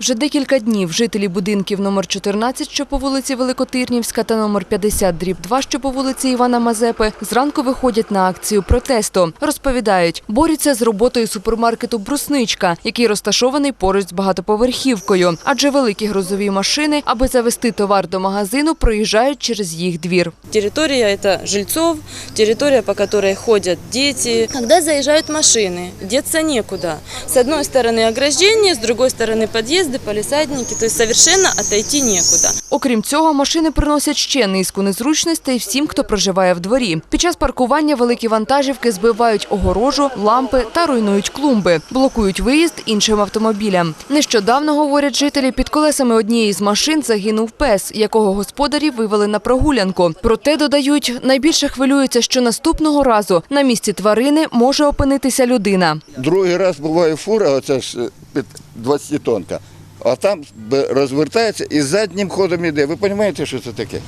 Вже декілька днів жителі будинків номер 14, що по вулиці Великотирнівська, та номер 50, дріб 2, що по вулиці Івана Мазепи, зранку виходять на акцію протесту. Розповідають, борються з роботою супермаркету «Брусничка», який розташований поруч з багатоповерхівкою. Адже великі грузові машини, аби завести товар до магазину, проїжджають через їх двір. Территория это жильцов, территория, по которой ходят дети. Когда заезжают машины, деться некуда. С одной стороны ограждение, с другой стороны подъезды, полисадники, то есть совершенно отойти некуда. Окрім цього, машини приносять ще низку незручностей всім, хто проживає в дворі. Під час паркування великі вантажівки збивають огорожу, лампи та руйнують клумби, блокують виїзд іншим автомобілям. Нещодавно, говорять жителі, під колесами однієї з машин загинув пес, якого господарі вивели на прогулянку. Проте, додають, найбільше хвилюються, що наступного разу на місці тварини може опинитися людина. Другий раз буває фура, оця ж е, під 20 тонка, а там розвертається і заднім ходом йде. Ви розумієте, що це таке?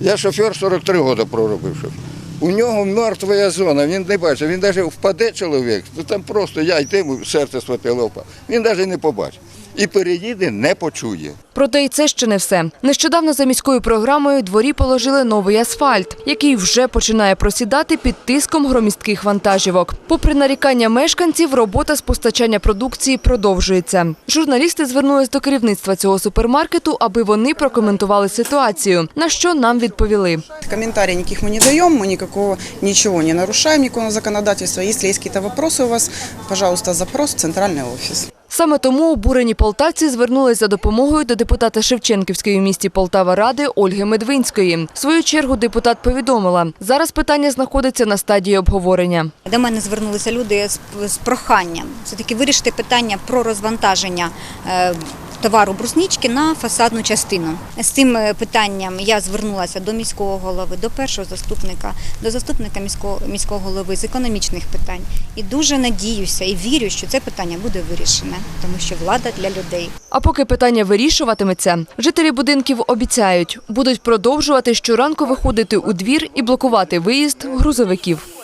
Я шофер 43 роки проробив. У нього мертва зона, він не бачить, він навіть впаде чоловік, то там просто я йти, серце схватило впав. Він навіть не побачить І переїде, не почує. Проте і це ще не все. Нещодавно за міською програмою дворі положили новий асфальт, який вже починає просідати під тиском громістких вантажівок. Попри нарікання мешканців, робота з постачання продукції продовжується. Журналісти звернулись до керівництва цього супермаркету, аби вони прокоментували ситуацію. На що нам відповіли. Комментариев никаких мы не даем, мы никакого ничего не нарушаем, никакого законодательства. Если есть какие-то вопросы у вас, пожалуйста, запрос в центральный офис. Саме тому обурені полтавці звернулися за допомогою до депутата Шевченківської в місті Полтава Ради Ольги Медвинської. В свою чергу депутат повідомила, зараз питання знаходиться на стадії обговорення. До мене звернулися люди з, проханням все-таки вирішити питання про розвантаження е, товару бруснічки на фасадну частину. З цим е, питанням я звернулася до міського голови, до першого заступника, до заступника міського, міського голови з економічних питань. І дуже надіюся і вірю, що це питання буде вирішене, тому що влада для людей. А поки питання вирішуватиметься, жителі будинків обіцяють, будуть продовжувати щоранку виходити у двір і блокувати виїзд грузовиків.